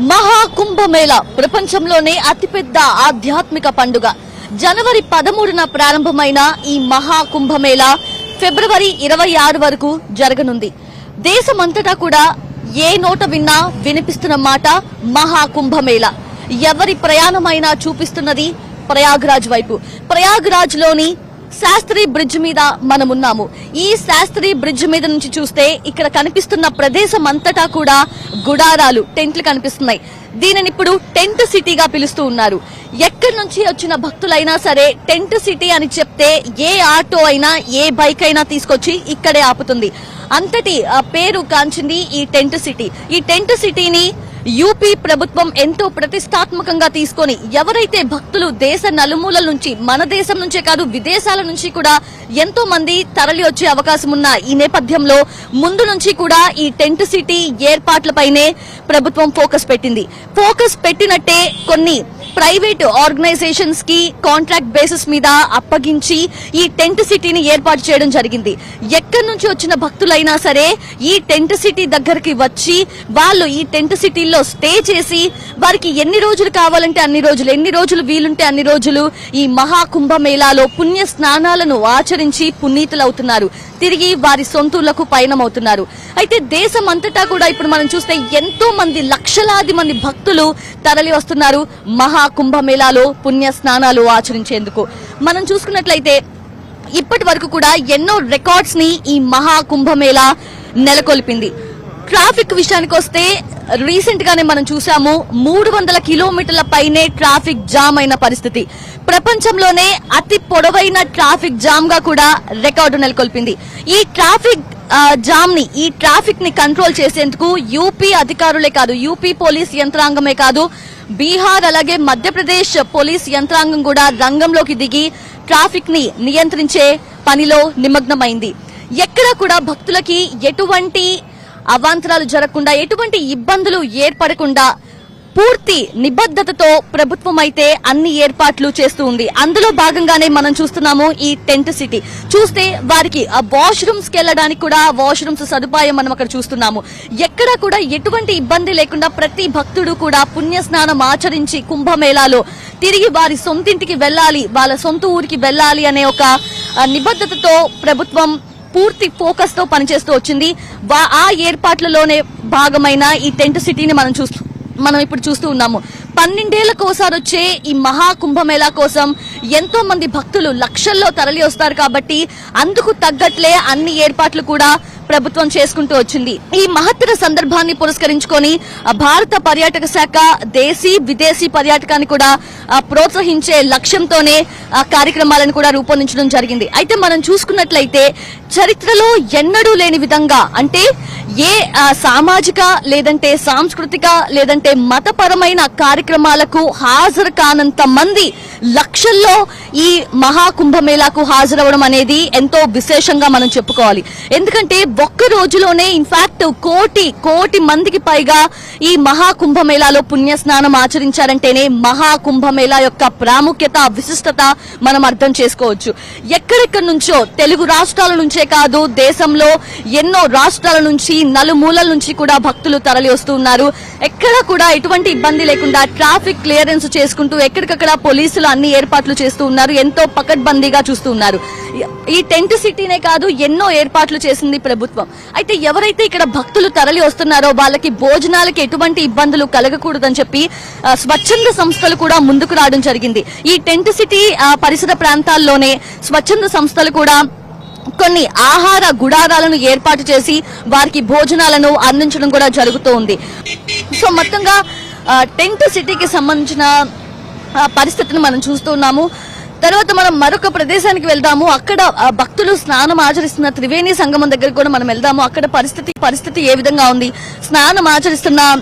మహాకుంభమేళ ప్రపంచంలోనే అతిపెద్ద ఆధ్యాత్మిక పండుగ. జనవరి పదమూడున ప్రారంభమైన ఈ మహాకుంభమేళ ఫిబ్రవరి ఇరవై ఆరు వరకు జరగనుంది. దేశమంతటా కూడా ఏ నోట విన్నా వినిపిస్తున్న మాట మహాకుంభమేళ. ఎవరి ప్రయాణమైనా చూపిస్తున్నది ప్రయాగ్రాజ్ వైపు. ప్రయాగ్రాజ్లోని శాస్త్రి బ్రిడ్జ్ మీద మనం ఉన్నాము ఈ శాస్త్రి బ్రిడ్జ్ మీద నుంచి చూస్తే ఇక్కడ కనిపిస్తున్న ప్రదేశం అంతటా కూడా గుడారాలు టెంట్లు కనిపిస్తున్నాయి. దీనిని ఇప్పుడు టెంట్ సిటీగా పిలుస్తూ ఉన్నారు. ఎక్కడి నుంచి వచ్చిన భక్తులైనా సరే టెంట్ సిటీ అని చెప్తే ఏ ఆటో అయినా ఏ బైక్ అయినా తీసుకొచ్చి ఇక్కడే ఆపుతుంది. అంతటి ఆ, పేరు కాంచింది ఈ టెంట్ సిటీ. ఈ టెంట్ సిటీని యూపీ ప్రభుత్వం ఎంతో ప్రతిష్టాత్మకంగా తీసుకొని ఎవరైతే భక్తులు దేశ నలుమూలల నుంచి మన దేశం నుంచే కాదు విదేశాల నుంచి కూడా ఎంతో మంది తరలి వచ్చే అవకాశం ఉన్న ఈ నేపథ్యంలో ముందు నుంచి కూడా ఈ టెంట్ సిటీ ఏర్పాట్లపైనే ప్రభుత్వం ఫోకస్ పెట్టింది. ఫోకస్ పెట్టినట్టే కొన్ని ప్రైవేట్ ఆర్గనైజేషన్స్కి కాంట్రాక్ట్ బేసిస్ మీద అప్పగించి ఈ టెంట్ సిటీని ఏర్పాటు చేయడం జరిగింది. ఎక్కడి నుంచి వచ్చిన భక్తులైనా సరే ఈ టెంట్ సిటీ దగ్గరికి వచ్చి వాళ్ళు ఈ టెంట్ సిటీలో స్టే చేసి వారికి ఎన్ని రోజులు కావాలంటే అన్ని రోజులు ఎన్ని రోజులు వీలుంటే అన్ని రోజులు ఈ మహాకుంభ మేళాలో పుణ్య స్నానాలను ఆచరించి పునీతులవుతున్నారు. తిరిగి వారి సొంతూళ్ళకు పయనమవుతున్నారు. అయితే దేశం అంతటా కూడా ఇప్పుడు మనం చూస్తే ఎంతో మంది లక్షలాది మంది భక్తులు తరలి వస్తున్నారు మహాకుంభమేళాలో పుణ్య స్నానాలు ఆచరించేందుకు. మనం చూసుకున్నట్లయితే ఇప్పటి వరకు కూడా ఎన్నో రికార్డ్స్ని ఈ మహాకుంభమేళ నెలకొల్పింది. ట్రాఫిక్ విషయానికి వస్తే రీసెంట్ గానే మనం చూసాము మూడు వందల కిలోమీటర్ల పైనే ట్రాఫిక్ జామ్ అయిన పరిస్థితి. ప్రపంచంలోనే అతి పొడవైన ట్రాఫిక్ జామ్గా కూడా రికార్డు నెలకొల్పింది. ఈ ట్రాఫిక్ జామ్ని ఈ ట్రాఫిక్ని కంట్రోల్ చేసేందుకు యూపీ అధికారులే కాదు యూపీ పోలీస్ యంత్రాంగమే కాదు బీహార్ అలాగే మధ్యప్రదేశ్ పోలీస్ యంత్రాంగం కూడా రంగంలోకి దిగి ట్రాఫిక్ని నియంత్రించే పనిలో నిమగ్నమైంది. ఎక్కడ కూడా భక్తులకి ఎటువంటి అవాంతరాలు జరగకుండా ఎటువంటి ఇబ్బందులు ఏర్పడకుండా పూర్తి నిబద్ధతతో ప్రభుత్వం అయితే అన్ని ఏర్పాట్లు చేస్తూ ఉంది. అందులో భాగంగానే మనం చూస్తున్నాము ఈ టెంట్ సిటీ. చూస్తే వారికి ఆ వాష్రూమ్స్కి వెళ్ళడానికి కూడా వాష్రూమ్స్ సదుపాయం మనం అక్కడ చూస్తున్నాము. ఎక్కడ కూడా ఎటువంటి ఇబ్బంది లేకుండా ప్రతి భక్తుడు కూడా పుణ్య స్నానం ఆచరించి కుంభమేళాలో తిరిగి వారి సొంతింటికి వెళ్ళాలి వాళ్ళ సొంత ఊరికి వెళ్ళాలి అనే ఒక నిబద్ధతతో ప్రభుత్వం పూర్తి ఫోకస్తో పనిచేస్తూ వచ్చింది. వా- ఆ ఏర్పాట్లలోనే భాగమైన ఈ టెంట్ సిటీని మనం చూస్తూ మనం ఇప్పుడు చూస్తూ ఉన్నాము. పన్నెండేళ్ళకు ఒకసారి వచ్చే ఈ మహా కుంభమేళా కోసం ఎంతో మంది భక్తులు లక్షల్లో తరలి వస్తారు కాబట్టి అందుకు తగ్గట్లే అన్ని ఏర్పాట్లు కూడా ప్రభుత్వం చేసుకుంటూ వచ్చింది. ఈ మహత్తర సందర్భాన్ని పురస్కరించుకొని భారత పర్యాటక శాఖ దేశీ విదేశీ పర్యాటకాన్ని కూడా ప్రోత్సహించే లక్ష్యంతోనే కార్యక్రమాలను కూడా రూపొందించడం జరిగింది. అయితే మనం చూసుకున్నట్లయితే చరిత్రలో ఎన్నడూ లేని విధంగా అంటే ఏ సామాజిక లేదంటే సాంస్కృతిక లేదంటే మతపరమైన కార్యక్రమాలకు హాజరు కానంత మంది లక్షల్లో ఈ మహాకుంభమేళాకు హాజరవడం అనేది ఎంతో విశేషంగా మనం చెప్పుకోవాలి. ఎందుకంటే ఒక్క రోజులోనే ఇన్ఫాక్ట్ కోటి కోటి మందికి పైగా ఈ మహాకుంభమేళాలో పుణ్య స్నానం ఆచరించారంటేనే మహాకుంభమేళా యొక్క ప్రాముఖ్యత విశిష్టత మనం అర్థం చేసుకోవచ్చు. ఎక్కడెక్కడి నుంచో తెలుగు రాష్ట్రాల నుంచే కాదు దేశంలో ఎన్నో రాష్ట్రాల నుంచి నలుమూలల నుంచి కూడా భక్తులు తరలి వస్తున్నారు ఎక్కడ కూడా ఎటువంటి ఇబ్బంది లేకుండా ట్రాఫిక్ క్లియరెన్స్ చేసుకుంటూ ఎక్కడికక్కడ పోలీసులు అన్ని ఏర్పాట్లు చేస్తూ ఉన్నారు ఎంతో పకడ్బందీగా చూస్తూ ఉన్నారు. ఈ టెంట్ సిటీనే కాదు ఎన్నో ఏర్పాట్లు చేసింది ప్రభుత్వం. అయితే ఎవరైతే ఇక్కడ భక్తులు తరలి వస్తున్నారో వాళ్ళకి భోజనాలకి ఎటువంటి ఇబ్బందులు కలగకూడదని చెప్పి స్వచ్ఛంద సంస్థలు కూడా ముందుకు రావడం జరిగింది. ఈ టెంట్ సిటీ పరిసర ప్రాంతాల్లోనే స్వచ్ఛంద సంస్థలు కూడా కొన్ని ఆహార గుడారాలను ఏర్పాటు చేసి వారికి భోజనాలను అందించడం కూడా జరుగుతూ ఉంది. సో మొత్తంగా టెంట్ సిటీకి సంబంధించిన పరిస్థితిని మనం చూస్తున్నాము తర్వాత మనం మరొక ప్రదేశానికి వెళ్దాము. అక్కడ ఆ, భక్తులు స్నానం ఆచరిస్తున్న త్రివేణి సంగమం దగ్గరికి కూడా మనం వెళ్దాము. అక్కడ పరిస్థితి పరిస్థితి ఏ విధంగా ఉంది? స్నానం ఆచరిస్తున్న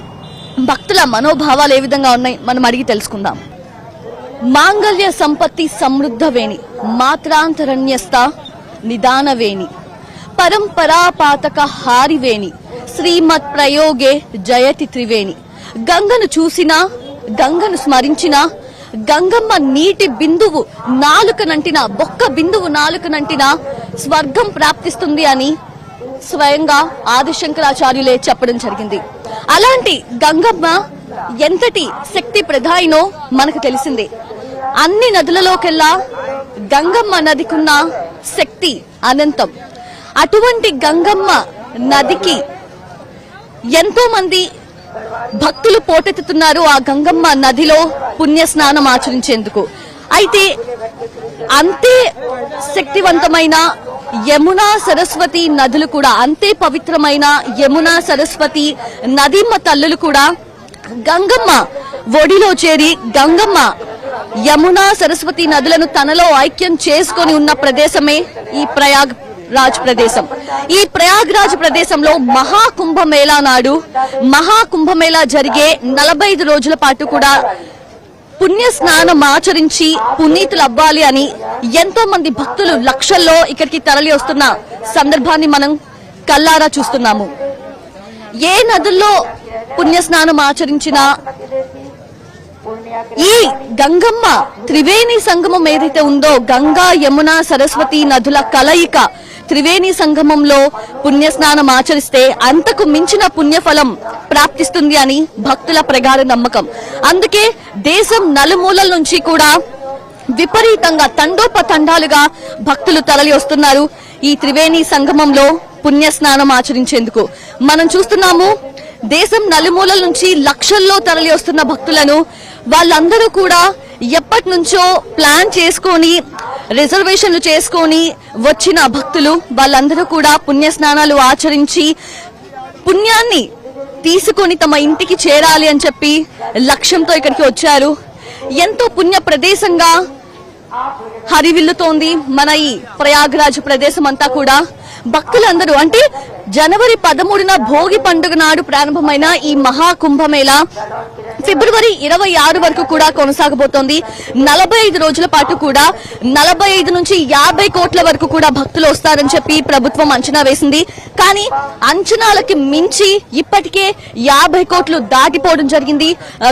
భక్తుల మనోభావాలు ఏ విధంగా ఉన్నాయి? మనం అడిగి తెలుసుకుందాం. మాంగళ్య సంపత్తి సమృద్ధవేణి మాత్రాంతరణ్యస్థ నిదాన వేణి పరంపరాపాతక హారివేణి శ్రీమత్ ప్రయోగే జయతి త్రివేణి. గంగను చూసినా గంగను స్మరించినా గంగమ్మ నీటి బిందువు నాలుకనంటిన బొక్క బిందువు నాలుకనంటిన స్వర్గం ప్రాప్తిస్తుంది అని స్వయంగా ఆదిశంకరాచార్యులే చెప్పడం జరిగింది. అలాంటి గంగమ్మ ఎంతటి శక్తి ప్రధాయినో మనకు తెలిసిందే. అన్ని నదులలోకెల్లా గంగమ్మ నదికున్న శక్తి అనంతం. అటువంటి గంగమ్మ నదికి ఎంతో మంది భక్తులు పోటెత్తుతున్నారు ఆ గంగమ్మ నదిలో పుణ్య స్నానం ఆచరించేందుకు. అయితే అంతే శక్తివంతమైన యమునా సరస్వతి నదులు కూడా అంతే పవిత్రమైన యమునా సరస్వతి నదీమ్మ తల్లులు కూడా గంగమ్మ ఒడిలో చేరి గంగమ్మ యమునా సరస్వతి నదులను తనలో ఐక్యం చేసుకొని ఉన్న ప్రదేశమే ఈ ప్రయాగ్ రాజ్ ప్రదేశం. ఈ ప్రయాగ్రాజ్ ప్రదేశంలో మహాకుంభమేళా నాడు మహాకుంభమేళా జరిగే నలభై ఐదు రోజుల పాటు కూడా పుణ్య స్నానం ఆచరించి పునీతులు అవ్వాలి అని ఎంతో మంది భక్తులు లక్షల్లో ఇక్కడికి తరలి వస్తున్న సందర్భాన్ని మనం కల్లారా చూస్తున్నాము. ఏ నదుల్లో పుణ్య స్నానం ఆచరించినా ఈ గంగమ్మ త్రివేణి సంగమం ఏదైతే ఉందో గంగా యమున సరస్వతి నదుల కలయిక త్రివేణి సంగమంలో పుణ్యస్నానం ఆచరిస్తే అంతకు మించిన పుణ్యఫలం ప్రాప్తిస్తుంది అని భక్తుల ప్రగాఢ నమ్మకం. అందుకే దేశం నలుమూలల నుంచి కూడా విపరీతంగా తండోపతండాలుగా భక్తులు తరలి వస్తున్నారు ఈ త్రివేణి సంగమంలో పుణ్యస్నానం ఆచరించేందుకు. మనం చూస్తున్నాము దేశం నలుమూలల నుంచి లక్షల్లో తరలి వస్తున్న భక్తులను వాళ్ళందరూ కూడా ఎప్పటి నుంచో ప్లాన్ చేసుకొని రిజర్వేషన్లు చేసుకొని వచ్చిన భక్తులు వాళ్ళందరూ కూడా పుణ్య స్నానాలు ఆచరించి పుణ్యాన్ని తీసుకొని తమ ఇంటికి చేరాలి అని చెప్పి లక్ష్యంతో ఇక్కడికి వచ్చారు. ఎంతో పుణ్య ప్రదేశంగా హరివిల్లుతోంది మన ఈ ప్రయాగరాజ్ ప్రదేశం అంతా కూడా. భక్తులందరూ అంటే జనవరి పదమూడున భోగి పండుగ నాడు ప్రారంభమైన ఈ మహా కుంభమేళ ఫిబ్రవరి ఇరవై ఆరు వరకు కూడా కొనసాగబోతోంది. నలభై ఐదు రోజుల పాటు కూడా నలభై ఐదు నుంచి యాభై కోట్ల వరకు కూడా భక్తులు వస్తారని చెప్పి ప్రభుత్వం అంచనా వేసింది. కానీ అంచనాలకి మించి ఇప్పటికే యాభై కోట్లు దాటిపోవడం జరిగింది.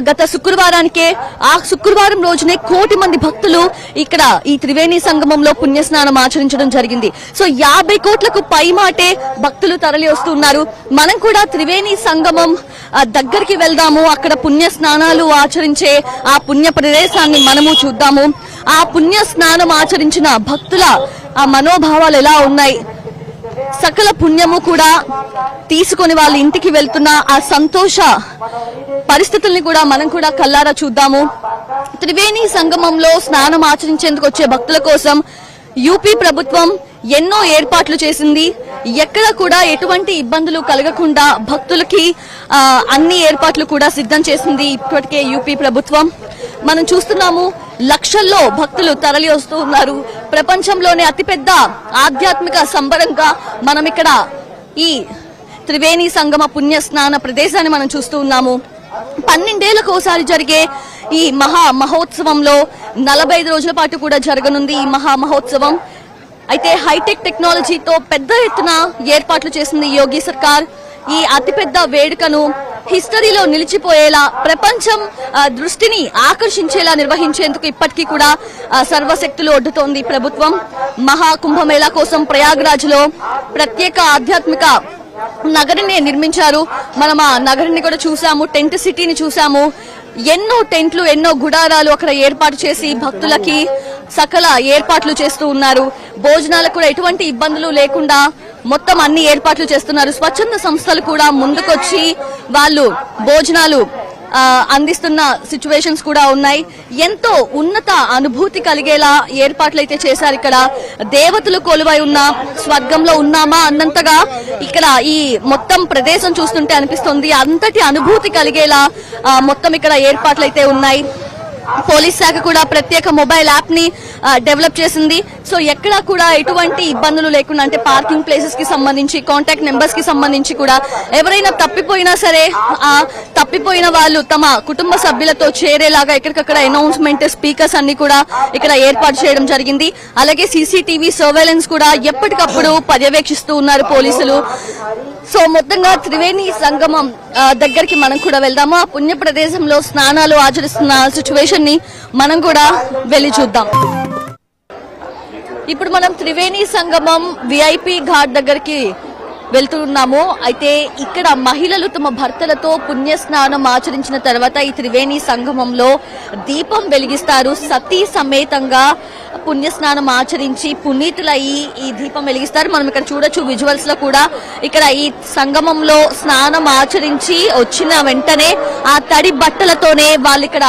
గత శుక్రవారానికే ఆ శుక్రవారం రోజునే కోటి మంది భక్తులు ఇక్కడ ఈ త్రివేణి సంగమంలో పుణ్యస్నానం ఆచరించడం జరిగింది. సో యాభై కోట్లకు పై మాటే భక్తులు తరలి వస్తున్నారు. మనం కూడా త్రివేణి సంగమం దగ్గరికి వెళ్దాము. అక్కడ పుణ్య స్నానాలు ఆచరించే ఆ పుణ్య ప్రదేశాన్ని మనము చూద్దాము. ఆ పుణ్య స్నానం ఆచరించిన భక్తుల ఆ మనోభావాలు ఎలా ఉన్నాయి? సకల పుణ్యము కూడా తీసుకొని వాళ్ళ ఇంటికి వెళ్తున్న ఆ సంతోష పరిస్థితుల్ని కూడా మనం కూడా కల్లారా చూద్దాము. త్రివేణి సంగమంలో స్నానం ఆచరించేందుకు వచ్చే భక్తుల కోసం యూపీ ప్రభుత్వం ఎన్నో ఏర్పాట్లు చేసింది. ఎక్కడ కూడా ఎటువంటి ఇబ్బందులు కలగకుండా భక్తులకి అన్ని ఏర్పాట్లు కూడా సిద్ధం చేసింది ఇప్పటికే యూపీ ప్రభుత్వం. మనం చూస్తున్నాము లక్షల్లో భక్తులు తరలి వస్తూ ఉన్నారు. ప్రపంచంలోనే అతిపెద్ద ఆధ్యాత్మిక సంబరంగా మనం ఇక్కడ ఈ త్రివేణి సంగమ పుణ్య స్నాన ప్రదేశాన్ని మనం చూస్తూ ఉన్నాము. పన్నెండేళ్ళకు ఒకసారి జరిగే ఈ మహా మహోత్సవంలో నలభై ఐదు రోజుల పాటు కూడా జరగనుంది ఈ మహా మహోత్సవం. అయితే హైటెక్ టెక్నాలజీతో పెద్ద ఎత్తున ఏర్పాట్లు చేసింది యోగి సర్కార్. ఈ అతిపెద్ద వేడుకను హిస్టరీలో నిలిచిపోయేలా ప్రపంచం దృష్టిని ఆకర్షించేలా నిర్వహించేందుకు ఇప్పటికీ కూడా సర్వశక్తులు ఒడ్డుతోంది ప్రభుత్వం. మహాకుంభమేళా కోసం ప్రయాగ్రాజ్లో ప్రత్యేక ఆధ్యాత్మిక నగరిని నిర్మించారు. మనం ఆ నగరిని కూడా చూసాము టెంట్ సిటీని చూసాము. ఎన్నో టెంట్లు ఎన్నో గుడారాలు అక్కడ ఏర్పాటు చేసి భక్తులకి సకల ఏర్పాట్లు చేస్తూ ఉన్నారు. భోజనాలకు కూడా ఎటువంటి ఇబ్బందులు లేకుండా మొత్తం అన్ని ఏర్పాట్లు చేస్తున్నారు. స్వచ్ఛంద సంస్థలు కూడా ముందుకొచ్చి వాళ్ళు భోజనాలు అందిస్తున్న సిచ్యువేషన్స్ కూడా ఉన్నాయి. ఎంతో ఉన్నత అనుభూతి కలిగేలా ఏర్పాట్లు అయితే చేశారు ఇక్కడ. దేవతలు కొలువై ఉన్న స్వర్గంలో ఉన్నామా అన్నంతగా ఇక్కడ ఈ మొత్తం ప్రదేశం చూస్తుంటే అనిపిస్తుంది. అంతటి అనుభూతి కలిగేలా మొత్తం ఇక్కడ ఏర్పాట్లు అయితే ఉన్నాయి. పోలీస్ శాఖ కూడా ప్రత్యేక మొబైల్ యాప్ని డెవలప్ చేసింది. సో ఎక్కడా కూడా ఎటువంటి ఇబ్బందులు లేకుండా అంటే పార్కింగ్ ప్లేసెస్కి సంబంధించి కాంటాక్ట్ నెంబర్స్కి సంబంధించి కూడా ఎవరైనా తప్పిపోయినా సరే ఆ తప్పిపోయిన వాళ్ళు తమ కుటుంబ సభ్యులతో చేరేలాగా ఎక్కడికక్కడ అనౌన్స్మెంట్ స్పీకర్స్ అన్ని కూడా ఇక్కడ ఏర్పాటు చేయడం జరిగింది. అలాగే సీసీటీవీ సర్వేలెన్స్ కూడా ఎప్పటికప్పుడు పర్యవేక్షిస్తూ ఉన్నారు పోలీసులు. సో మొత్తంగా త్రివేణి సంగమం దగ్గరికి మనం కూడా వెళ్దాము? ఆ పుణ్య ప్రదేశంలో స్నానాలు ఆచరిస్తున్న సిచ్యువేషన్ని మనం కూడా వెళ్ళి చూద్దాం. ఇప్పుడు మనం త్రివేణి సంగమం విఐపి ఘాట్ దగ్గరికి వెళ్తున్నాము. అయితే ఇక్కడ మహిళలు తమ భర్తలతో పుణ్యస్నానం ఆచరించిన తర్వాత ఈ త్రివేణి సంగమంలో దీపం వెలిగిస్తారు. సతీ సమేతంగా పుణ్యస్నానం ఆచరించి పునీతులయ్యి ఈ దీపం వెలిగిస్తారు. మనం ఇక్కడ చూడొచ్చు విజువల్స్లో కూడా ఇక్కడ ఈ సంగమంలో స్నానం ఆచరించి వచ్చిన వెంటనే ఆ తడి బట్టలతోనే వాళ్ళు ఇక్కడ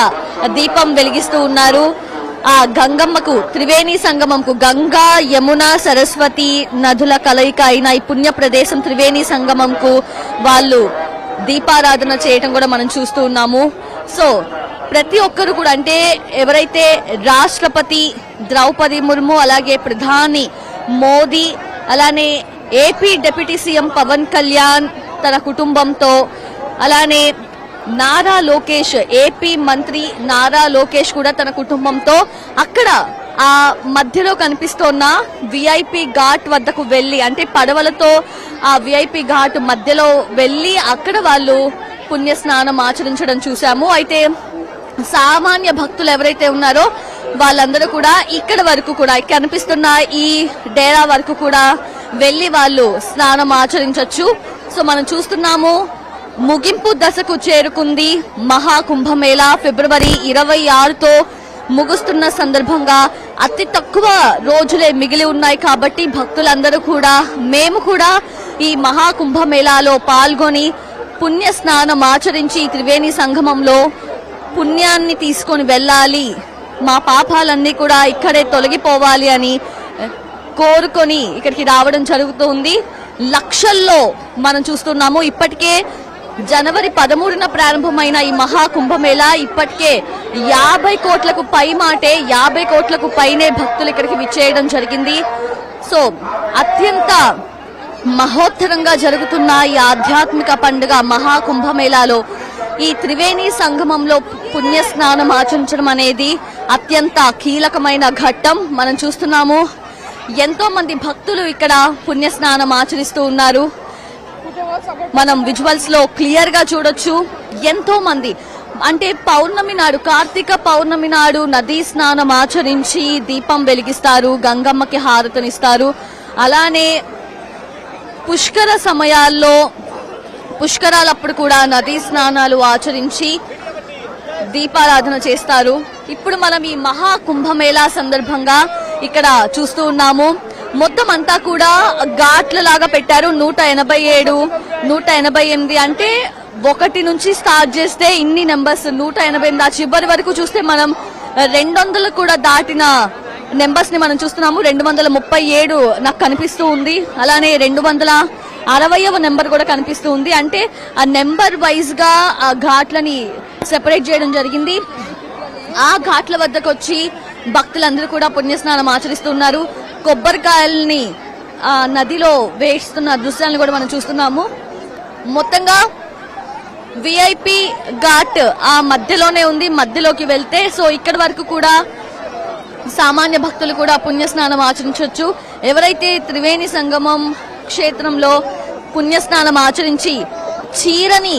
దీపం వెలిగిస్తూ ఉన్నారు. ఆ గంగమ్మకు త్రివేణి సంగమంకు గంగా యమున సరస్వతి నదుల కలయిక అయిన ఈ పుణ్య ప్రదేశం త్రివేణి సంగమంకు వాళ్ళు దీపారాధన చేయటం కూడా మనం చూస్తూ ఉన్నాము. సో ప్రతి ఒక్కరు కూడా అంటే ఎవరైతే రాష్ట్రపతి ద్రౌపది ముర్ము అలాగే ప్రధాని మోదీ అలానే AP deputy CM Pawan Kalyan తన కుటుంబంతో అలానే నారా లోకేష్ ఏపీ మంత్రి నారా లోకేష్ కూడా తన కుటుంబంతో అక్కడ ఆ మధ్యలో కనిపిస్తోన్న విఐపి ఘాట్ వద్దకు వెళ్ళి అంటే పడవలతో ఆ విఐపి ఘాట్ మధ్యలో వెళ్ళి అక్కడ వాళ్ళు పుణ్య స్నానం ఆచరించడం చూశాము. అయితే సామాన్య భక్తులు ఎవరైతే ఉన్నారో వాళ్ళందరూ కూడా ఇక్కడ వరకు కూడా కనిపిస్తున్న ఈ డేరా వరకు కూడా వెళ్ళి వాళ్ళు స్నానం ఆచరించవచ్చు సో మనం చూస్తున్నాము ముగింపు దశకు చేరుకుంది మహాకుంభమేళా ఫిబ్రవరి ఇరవై ఆరుతో ముగుస్తున్న సందర్భంగా అతి తక్కువ రోజులే మిగిలి ఉన్నాయి కాబట్టి భక్తులందరూ కూడా మేము కూడా ఈ మహాకుంభమేళాలో పాల్గొని పుణ్య స్నానం ఆచరించి త్రివేణి సంగమంలో పుణ్యాన్ని తీసుకొని వెళ్ళాలి. మా పాపాలన్నీ కూడా ఇక్కడే తొలగిపోవాలి అని కోరుకొని ఇక్కడికి రావడం జరుగుతుంది. లక్షల్లో మనం చూస్తున్నాము. ఇప్పటికే జనవరి పదమూడున ప్రారంభమైన ఈ మహా కుంభమేళా ఇప్పటికే యాభై కోట్లకు పై మాటే యాభై కోట్లకు పైనే భక్తులు ఇక్కడికి విచ్చేయడం జరిగింది. సో అత్యంత మహోత్తరంగా జరుగుతున్న ఈ ఆధ్యాత్మిక పండుగ మహా కుంభమేళాలో ఈ త్రివేణి సంగమంలో పుణ్యస్నానం ఆచరించడం అనేది అత్యంత కీలకమైన ఘట్టం. మనం చూస్తున్నాము ఎంతో మంది భక్తులు ఇక్కడ పుణ్యస్నానం ఆచరిస్తూ ఉన్నారు. మనం విజువల్స్లో క్లియర్గా చూడొచ్చు. ఎంతో మంది అంటే పౌర్ణమి నాడు కార్తీక పౌర్ణమి నాడు నదీ స్నానం ఆచరించి దీపం వెలిగిస్తారు గంగమ్మకి హారతనిస్తారు. అలానే పుష్కర సమయాల్లో పుష్కరాలప్పుడు కూడా నదీ స్నానాలు ఆచరించి దీపారాధన చేస్తారు. ఇప్పుడు మనం ఈ మహా కుంభమేళా సందర్భంగా ఇక్కడ చూస్తూ ఉన్నాము. మొత్తం అంతా కూడా ఘాట్ల లాగా పెట్టారు. నూట ఎనభై ఏడు నూట ఎనభై ఎనిమిది అంటే ఒకటి నుంచి స్టార్ట్ చేస్తే ఇన్ని నెంబర్స్. నూట ఎనభై ఎనిమిది ఆ చివరి వరకు చూస్తే మనం రెండు వందలు కూడా దాటిన నెంబర్స్ని మనం చూస్తున్నాము. రెండు వందల ముప్పై ఏడు నాకు కనిపిస్తూ ఉంది. అలానే రెండు వందల అరవైవ నెంబర్ కూడా కనిపిస్తూ ఉంది. అంటే ఆ నెంబర్ వైజ్గా ఆ ఘాట్లని సెపరేట్ చేయడం జరిగింది. ఆ ఘాట్ల వద్దకు వచ్చి భక్తులందరూ కూడా పుణ్యస్నానం ఆచరిస్తున్నారు. కొబ్బరికాయల్ని ఆ నదిలో వేస్తున్న దృశ్యాలను కూడా మనం చూస్తున్నాము. మొత్తంగా విఐపి ఘాట్ ఆ మధ్యలోనే ఉంది మధ్యలోకి వెళ్తే సో ఇక్కడి వరకు కూడా సామాన్య భక్తులు కూడా పుణ్యస్నానం ఆచరించవచ్చు ఎవరైతే త్రివేణి సంగమం క్షేత్రంలో పుణ్యస్నానం ఆచరించి చీరని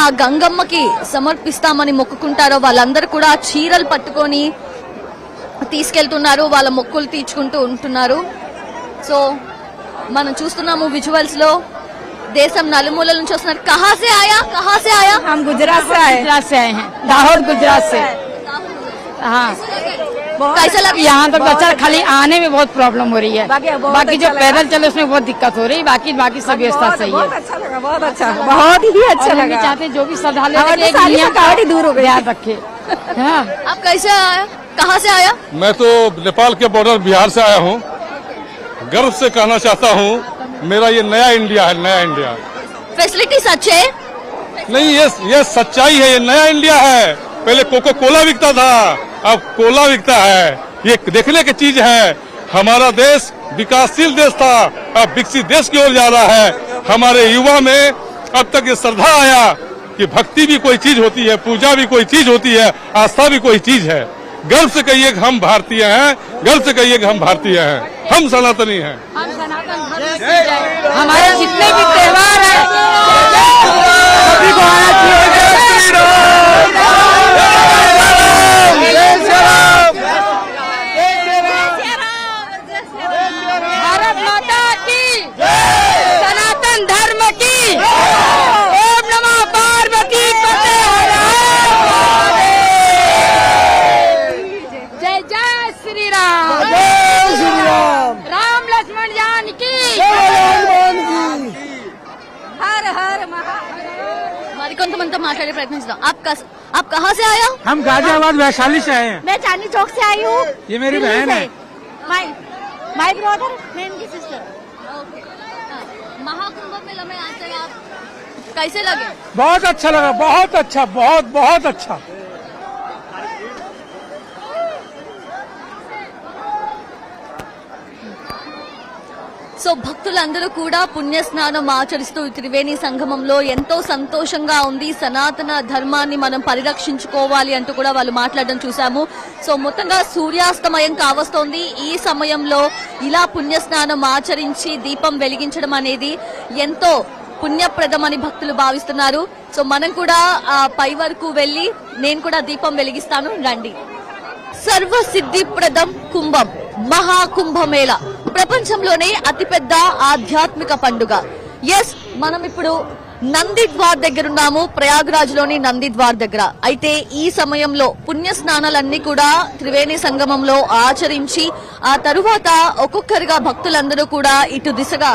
ఆ గంగమ్మకి సమర్పిస్తామని మొక్కుకుంటారో వాళ్ళందరూ కూడా చీరలు పట్టుకొని తీసుకెళ్తున్నారు వాళ్ళ మొక్కులు తీర్చుకుంటూ ఉంటున్నారు సో మనం చూస్తున్నాము విజువల్స్ లో దేశం నలుమూలల నుంచి వస్తున్నారు కహాసే ఆయా కహాసే ఆయా हम गुजरात से आए गुजरात से आए हैं दाहोद गुजरात से हाँ कैसा लग यहाँ तक तो अच्छा खाली आने में बहुत प्रॉब्लम हो रही है बाकी बहुत बाकी जो अच्छा पैदल चले उसमें बहुत दिक्कत हो रही है बाकी बाकी सब व्यवस्था सही है बहुत अच्छा लगा बहुत अच्छा बहुत ही अच्छा और हम भी लगा चाहते हैं जो भी श्रद्धालु हैं हमारी कि एक सारी नियम का थकावट ही दूर हो गई। ध्यान रखे हाँ आप कैसे आया कहाँ से आया? मैं तो नेपाल के बॉर्डर बिहार से आया हूँ। गर्व से कहना चाहता हूँ मेरा ये नया इंडिया है नया इंडिया फैसिलिटीज़ सच है? नहीं ये ये सच्चाई है ये नया इंडिया है। पहले कोको कोला बिकता था अब कोला बिकता है। ये देखने की चीज़ है हमारा देश विकासशील देश था अब विकसित देश की ओर जा रहा है। हमारे युवा में अब तक ये श्रद्धा आया कि भक्ति भी कोई चीज़ होती है पूजा भी कोई चीज़ होती है आस्था भी कोई चीज़ है। गर्व से कहिए कि हम भारतीय हैं गर्व से कहिए कि हम भारतीय हैं। हम सनातनी हैं। हमारे जितने भी त्यौहार है आपका प्रयत्न आप कस, आप कहाँ से आया हम गाजियाबाद वैशाली से आए हैं। मैं चांदी चौक से आई हूँ। ये मेरी बहन है। माय माय ब्रदर मैं उनकी सिस्टर महाकुंभ मेला में आते आप। कैसे लगे? बहुत अच्छा लगा बहुत अच्छा बहुत बहुत अच्छा। సో భక్తులందరూ కూడా పుణ్యస్నానం ఆచరిస్తూ త్రివేణి సంగమంలో ఎంతో సంతోషంగా ఉంది. సనాతన ధర్మాన్ని మనం పరిరక్షించుకోవాలి అంటూ కూడా వాళ్ళు మాట్లాడడం చూసాము సో మొత్తంగా సూర్యాస్తమయం కావస్తోంది. ఈ సమయంలో ఇలా పుణ్యస్నానం ఆచరించి దీపం వెలిగించడం అనేది ఎంతో పుణ్యప్రదమని భక్తులు భావిస్తున్నారు. సో మనం కూడా పై వరకు వెళ్ళి నేను కూడా దీపం వెలిగిస్తాను. రండి. సర్వసిద్ధిప్రదం కుంభం మహాకుంభమేళ. ప్రపంచంలోనే అతిపెద్ద ఆధ్యాత్మిక పండుగ. ఎస్ మనం ఇప్పుడు నంది ద్వార్ దగ్గర ఉన్నాము ప్రయాగ్రాజ్లోని నంది ద్వార్ దగ్గర. అయితే ఈ సమయంలో పుణ్య స్నానాలన్నీ కూడా త్రివేణి సంగమంలో ఆచరించి ఆ తరువాత ఒక్కొక్కరిగా భక్తులందరూ కూడా ఇటు దిశగా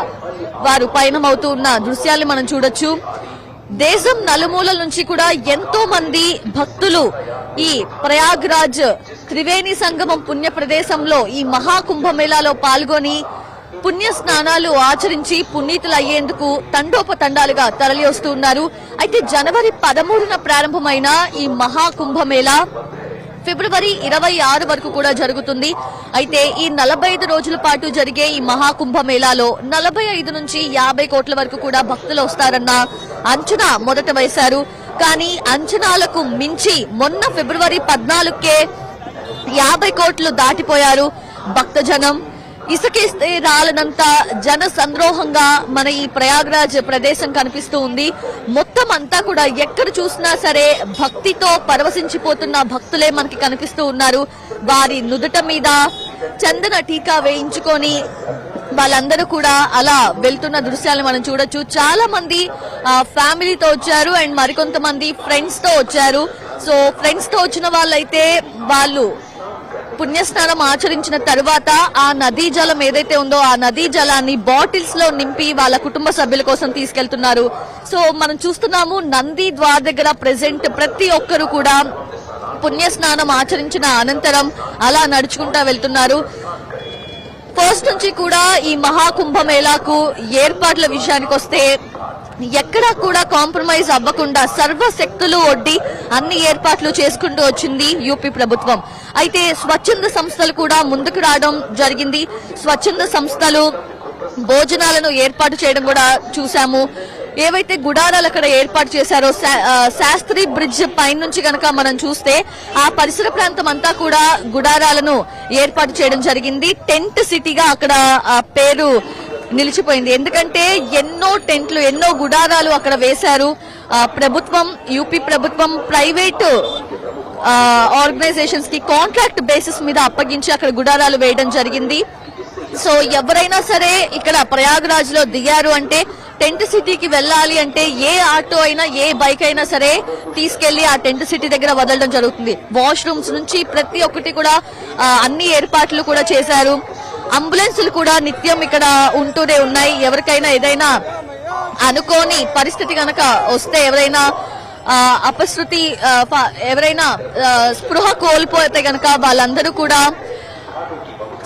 వారు పయనమవుతూ ఉన్న దృశ్యాల్ని మనం చూడొచ్చు. దేశం నలుమూలల నుంచి కూడా ఎంతో మంది భక్తులు ఈ ప్రయాగ్రాజ్ త్రివేణి సంగమం పుణ్య ప్రదేశంలో ఈ మహాకుంభమేళాలో పాల్గొని పుణ్య స్నానాలు ఆచరించి పునీతులు అయ్యేందుకు తండోపతండాలుగా తరలి వస్తున్నారు అయితే జనవరి పదమూడున ప్రారంభమైన ఈ మహాకుంభమేళా ఫిబ్రవరి ఇరవై ఆరు వరకు కూడా జరుగుతుంది. అయితే ఈ నలభై ఐదు రోజుల పాటు జరిగే ఈ మహాకుంభ మేళాలో నలభై ఐదు నుంచి యాభై కోట్ల వరకు కూడా భక్తులు వస్తారన్న అంచనా మొదట వేశారు. కానీ అంచనాలకు మించి మొన్న ఫిబ్రవరి పద్నాలుగుకే యాభై కోట్లు దాటిపోయారు భక్తజనం. ఇసుకేస్తే రాలనంత జన సంద్రోహంగా మన ఈ ప్రయాగ్రాజ్ ప్రదేశం కనిపిస్తూ ఉంది. మొత్తం అంతా కూడా ఎక్కడ చూసినా సరే భక్తితో పరవశించిపోతున్న భక్తులే మనకి కనిపిస్తూ ఉన్నారు. వారి నుదుట మీద చందన టీకా వేయించుకొని వాళ్ళందరూ కూడా అలా వెళ్తున్న దృశ్యాలు మనం చూడొచ్చు. చాలా మంది ఆ, ఫ్యామిలీతో వచ్చారు అండ్ మరికొంతమంది ఫ్రెండ్స్తో వచ్చారు. సో ఫ్రెండ్స్తో వచ్చిన వాళ్ళైతే వాళ్ళు పుణ్యస్నానం ఆచరించిన తరువాత ఆ నదీ జలం ఏదైతే ఉందో ఆ నదీ జలాన్ని బాటిల్స్లో నింపి వాళ్ళ కుటుంబ సభ్యుల కోసం తీసుకెళ్తున్నారు. సో మనం చూస్తున్నాము నంది ద్వార్ దగ్గర ప్రెసెంట్ ప్రతి ఒక్కరు కూడా పుణ్యస్నానం ఆచరించిన అనంతరం అలా నడుచుకుంటా వెళ్తున్నారు. ఫస్ట్ నుంచి కూడా ఈ మహాకుంభ మేళాకు ఏర్పాట్ల విషయానికి వస్తే ఎక్కడా కూడా కాంప్రమైజ్ అవ్వకుండా సర్వశక్తులు ఒడ్డి అన్ని ఏర్పాట్లు చేసుకుంటూ వచ్చింది యూపీ ప్రభుత్వం. అయితే స్వచ్ఛంద సంస్థలు కూడా ముందుకు రావడం జరిగింది. స్వచ్ఛంద సంస్థలు భోజనాలను ఏర్పాటు చేయడం కూడా చూశాము. ఏవైతే గుడారాలు అక్కడ ఏర్పాటు చేశారో శా- శాస్త్రి బ్రిడ్జ్ పైన నుంచి కనుక మనం చూస్తే ఆ పరిసర ప్రాంతం అంతా కూడా గుడారాలను ఏర్పాటు చేయడం జరిగింది. టెంట్ సిటీగా అక్కడ పేరు నిలిచిపోయింది. ఎందుకంటే ఎన్నో టెంట్లు ఎన్నో గుడారాలు అక్కడ వేశారు. ప్రభుత్వం యూపీ ప్రభుత్వం ప్రైవేటు ఆర్గనైజేషన్స్కి కాంట్రాక్ట్ బేసిస్ మీద అప్పగించి అక్కడ గుడారాలు వేయడం జరిగింది. సో ఎవరైనా సరే ఇక్కడ ప్రయాగ్రాజ్లో దిగారు అంటే టెంట్ సిటీకి వెళ్ళాలి అంటే ఏ ఆటో అయినా ఏ బైక్ అయినా సరే తీసుకెళ్ళి ఆ టెంట్ సిటీ దగ్గర వదలడం జరుగుతుంది. వాష్రూమ్స్ నుంచి ప్రతి ఒక్కటి కూడా అన్ని ఏర్పాట్లు కూడా చేశారు. అంబులెన్సులు కూడా నిత్యం ఇక్కడ ఉంటూనే ఉన్నాయి. ఎవరికైనా ఏదైనా అనుకోని పరిస్థితి కనుక వస్తే ఎవరైనా అపశృతి ప- ఎవరైనా స్పృహ కోల్పోతే కనుక వాళ్ళందరూ కూడా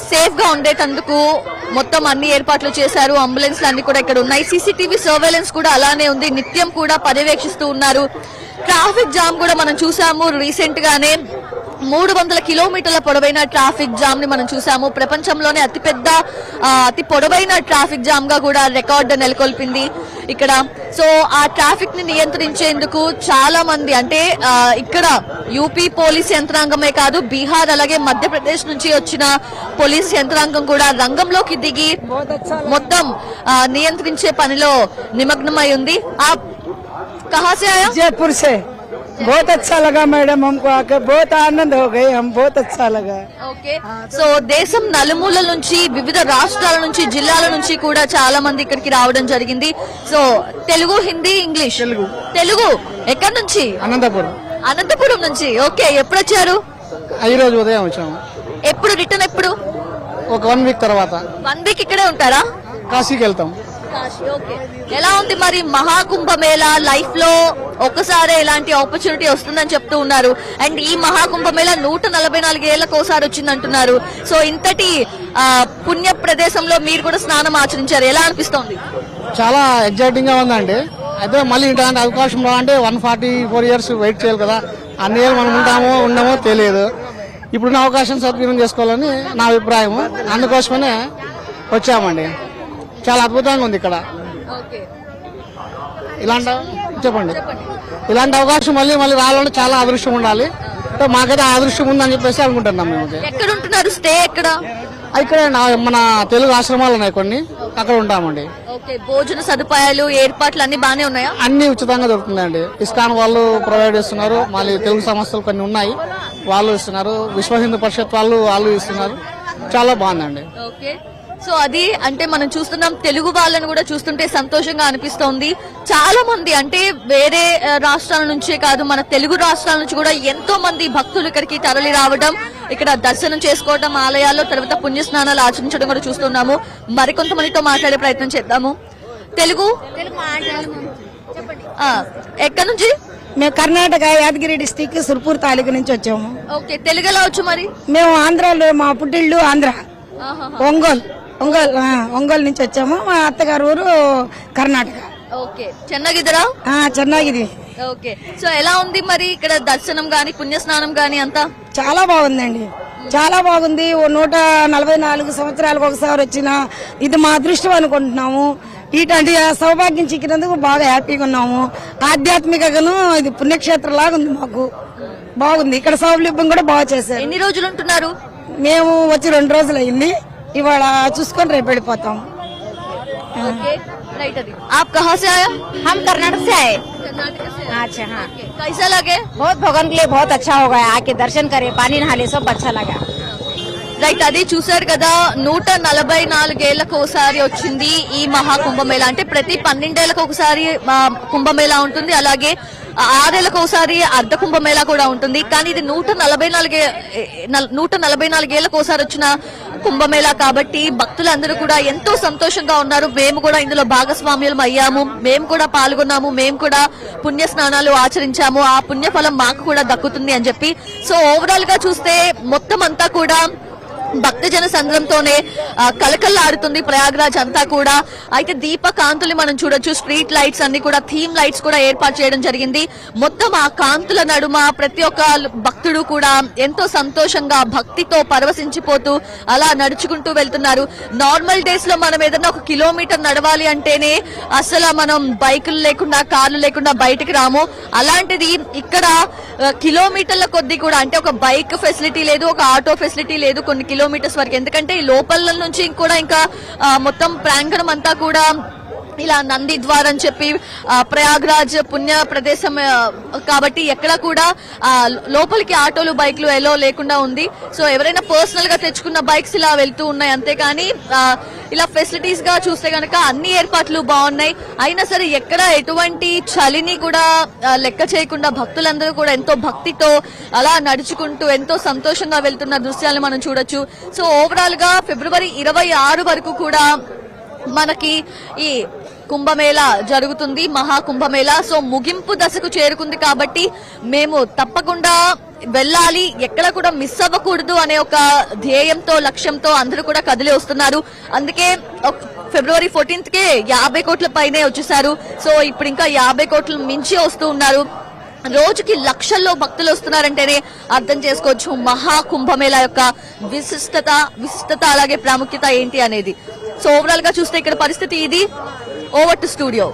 సేఫ్గా ఉండేటందుకు మొత్తం అన్ని ఏర్పాట్లు చేశారు. అంబులెన్స్ అన్ని కూడా ఇక్కడ ఉన్నాయి. సీసీటీవీ సర్వేలెన్స్ కూడా అలానే ఉంది. నిత్యం కూడా పర్యవేక్షిస్తూ ఉన్నారు. ట్రాఫిక్ జామ్ కూడా మనం చూసాము రీసెంట్ గానే మూడు వందల కిలోమీటర్ల పొడవైన ట్రాఫిక్ జామ్ని మనం చూసాము ప్రపంచంలోనే అతిపెద్ద అతి పొడవైన ట్రాఫిక్ జామ్గా కూడా రికార్డు నెలకొల్పింది ఇక్కడ. సో ఆ ట్రాఫిక్ని నియంత్రించేందుకు చాలా మంది అంటే ఇక్కడ యూపీ పోలీస్ యంత్రాంగమే కాదు బీహార్ అలాగే మధ్యప్రదేశ్ నుంచి వచ్చిన పోలీస్ యంత్రాంగం కూడా రంగంలోకి దిగి మొత్తం నియంత్రించే పనిలో నిమగ్నమై ఉంది. ఆ కహాసే జైపూర్ సే बहुत अच्छा लगा मैडम हमको आकर बहुत आनंद हो गए हम बहुत अच्छा लगा ఓకే సో దేశం నలుమూలల నుంచి వివిధ రాష్ట్రాల నుంచి జిల్లాల నుంచి కూడా చాలా మంది ఇక్కడికి రావడం జరిగింది సో తెలుగు హిందీ ఇంగ్లీష్ తెలుగు తెలుగు ఎక్కడి నుంచి అనంతపురం అనంతపురం నుంచి ఓకే ఎప్పుడు వచ్చారు ఈ రోజు ఉదయం వచ్చాము ఎప్పుడు రిటర్న్ ఎప్పుడు ఒక వన్ వీక్ తర్వాత వన్ వీక్ ఇక్కడే ఉంటారా కాశీకి వెళ్తాం కాశీ ఓకే ఎలా ఉంది మరి మహాకుంభమేళ లైఫ్లో? ఒక్కసారి ఇలాంటి ఆపర్చునిటీ వస్తుందని చెప్తూ ఉన్నారు. అండ్ ఈ మహాకుంభమేళ నూట నలభై నాలుగేళ్ళకు ఒకసారి వచ్చింది అంటున్నారు సో ఇంతటి పుణ్య ప్రదేశంలో మీరు కూడా స్నానం ఆచరించారు. ఎలా అనిపిస్తోంది? చాలా ఎగ్జైటింగ్గా ఉందండి. అయితే మళ్ళీ ఇట్లాంటి అవకాశం రావంటే one forty four years wait చేయాలి కదా. అన్ని మనం ఉంటామో ఉండమో తెలియదు. ఇప్పుడున్న అవకాశం సద్వినియోగం చేసుకోవాలని నా అభిప్రాయం అందుకోసమనే వచ్చామండి. చాలా అద్భుతంగా ఉంది ఇక్కడ. ఇలాంటి చెప్పండి. ఇలాంటి అవకాశం మళ్ళీ మళ్ళీ రావాలంటే చాలా అదృష్టం ఉండాలి. మాకైతే అదృష్టం ఉందని చెప్పేసి అనుకుంటున్నాం మేము. ఎక్కడ ఉంటున్నారు స్టే ఎక్కడ? ఇక్కడ మన తెలుగు ఆశ్రమాలు ఉన్నాయి కొన్ని. అక్కడ ఉంటామండి. భోజన సదుపాయాలు ఏర్పాట్లు అన్ని బానే ఉన్నాయా? అన్ని ఉచితంగా దొరుకుతుందండి ఇస్కాన్ వాళ్ళు ప్రొవైడ్ చేస్తున్నారు. మళ్ళీ తెలుగు సంస్థలు కొన్ని ఉన్నాయి. వాళ్ళు ఇస్తున్నారు. విశ్వ హిందూ పరిషత్ వాళ్ళు వాళ్ళు ఇస్తున్నారు. చాలా బాగుందండి. ఓకే. సో అది అంటే మనం చూస్తున్నాం తెలుగు వాళ్ళని కూడా చూస్తుంటే సంతోషంగా అనిపిస్తోంది. చాలా మంది అంటే వేరే రాష్ట్రాల నుంచే కాదు మన తెలుగు రాష్ట్రాల నుంచి కూడా ఎంతో మంది భక్తులు ఇక్కడికి తరలి రావడం ఇక్కడ దర్శనం చేసుకోవడం ఆలయాల్లో తర్వాత పుణ్య స్నానాలు ఆచరించడం కూడా చూస్తున్నాము. మరికొంతమందితో మాట్లాడే ప్రయత్నం చేద్దాము. తెలుగు? ఎక్కడి నుంచి? మేము కర్ణాటక యాదగిరి డిస్టిక్ సుర్పూర్ తాలూకు నుంచి వచ్చాము. ఓకే తెలుగు ఎలా వచ్చు మరి? మేము ఆంధ్రాలో మా పుట్టిల్లు ఆంధ్ర. ఒంగోలు. ఒంగోలు ఒంగోలు నుంచి వచ్చాము. మా అత్తగారు ఊరు కర్ణాటక. ఓకే. చెన్నగిద్దరా ఆ, చెన్నగిరి. ఓకే. సో ఎలా ఉంది మరి ఇక్కడ దర్శనం గాని పుణ్యస్నానం గాని అంతా? చాలా బాగుందండి. చాలా బాగుంది. ఓ నూట నలభై నాలుగు సంవత్సరాలకు ఒకసారి వచ్చిన ఇది మా అదృష్టం అనుకుంటున్నాము. ఇటువంటి సౌభాగ్యం చిక్కినందుకు బాగా హ్యాపీగా ఉన్నాము. ఆధ్యాత్మికగాను ఇది పుణ్యక్షేత్రం లాగా ఉంది మాకు. బాగుంది. ఇక్కడ సౌలభ్యం కూడా బాగా చేశారు. ఎన్ని రోజులు ఉంటున్నారు? మేము వచ్చి రెండు రోజులు అయింది. ఇవాళ చూసుకొని రేపు వెళ్ళిపోతాం ओके राइट अभी आप कहाँ से आए हम कर्नाटक से आए कर्नाटक से अच्छा हाँ कैसा लगे बहुत भगवान के लिए बहुत अच्छा हो गया आके दर्शन करे पानी नहा ले सब अच्छा लगा రైట్ అది చూసారు కదా నూట నలభై నాలుగేళ్లకు ఒకసారి వచ్చింది ఈ మహా కుంభమేళ అంటే ప్రతి పన్నెండేళ్లకు ఒకసారి ఆ, కుంభమేళ ఉంటుంది అలాగే ఆ, ఆరేళ్ళకు ఒకసారి అర్ధ కుంభమేళా కూడా ఉంటుంది. కానీ ఇది నూట నలభై నాలుగే నూట నలభై నాలుగేళ్ళకు ఒకసారి వచ్చిన కుంభమేళా కాబట్టి భక్తులందరూ కూడా ఎంతో సంతోషంగా ఉన్నారు. మేము కూడా ఇందులో భాగస్వామ్యులం అయ్యాము. మేము కూడా పాల్గొన్నాము. మేము కూడా పుణ్య స్నానాలు ఆచరించాము. ఆ పుణ్యఫలం మాకు కూడా దక్కుతుంది అని చెప్పి. సో ఓవరాల్గా చూస్తే మొత్తం అంతా కూడా భక్తజన సంద్రంతోనే కలకల్లాడుతుంది ప్రయాగ్రాజ్ అంతా కూడా. అయితే దీపకాంతులు మనం చూడొచ్చు. స్ట్రీట్ లైట్స్ అన్ని కూడా థీమ్ లైట్స్ కూడా ఏర్పాటు చేయడం జరిగింది. మొత్తం ఆ కాంతుల నడుమ ప్రతి ఒక్క భక్తుడు కూడా ఎంతో సంతోషంగా భక్తితో పరవశించిపోతూ అలా నడుచుకుంటూ వెళ్తున్నారు. నార్మల్ డేస్లో మనం ఏదైనా ఒక కిలోమీటర్ నడవాలి అంటేనే అసలు మనం బైకులు లేకుండా కార్లు లేకుండా బయటికి రాము. అలాంటిది ఇక్కడ కిలోమీటర్ల కొద్దీ కూడా అంటే ఒక బైక్ ఫెసిలిటీ లేదు ఒక ఆటో ఫెసిలిటీ లేదు కొన్ని కిలోమీటర్స్ వరకు. ఎందుకంటే ఈ లోపల నుంచి కూడా ఇంకా మొత్తం ప్రాంగణం అంతా కూడా ఇలా నంది ద్వార్ అని చెప్పి ప్రయాగ్రాజ్ పుణ్య ప్రదేశం కాబట్టి ఎక్కడ కూడా లోపలికి ఆటోలు బైక్లు ఎలో లేకుండా ఉంది. సో ఎవరైనా పర్సనల్గా తెచ్చుకున్న బైక్స్ ఇలా వెళ్తూ ఉన్నాయి అంతేకాని ఇలా ఫెసిలిటీస్గా చూస్తే కనుక అన్ని ఏర్పాట్లు బాగున్నాయి. అయినా సరే ఎక్కడ ఎటువంటి చలిని కూడా లెక్క చేయకుండా భక్తులందరూ కూడా ఎంతో భక్తితో అలా నడుచుకుంటూ ఎంతో సంతోషంగా వెళ్తున్న దృశ్యాలను మనం చూడొచ్చు. సో ఓవరాల్గా ఫిబ్రవరి ఇరవై ఆరు వరకు కూడా మనకి ఈ కుంభమేళ జరుగుతుంది మహా కుంభమేళ సో ముగింపు దశకు చేరుకుంది కాబట్టి మేము తప్పకుండా వెళ్ళాలి. ఎక్కడ కూడా మిస్ అవ్వకూడదు అనే ఒక ధ్యేయంతో లక్ష్యంతో అందరూ కూడా కదిలి వస్తున్నారు. అందుకే ఫిబ్రవరి ఫోర్టీన్త్ కే యాభై కోట్ల పైనే వచ్చేసారు సో ఇప్పుడు ఇంకా యాభై కోట్లు మించి వస్తూ ఉన్నారు. రోజుకి లక్షల్లో భక్తులు వస్తున్నారంటేనే అర్థం చేసుకోవచ్చు. మహా కుంభమేళ యొక్క విశిష్టత విశిష్టత అలాగే ప్రాముఖ్యత ఏంటి అనేది. సో ఓవరాల్గా చూస్తే ఇక్కడ పరిస్థితి ఇది. Over to studio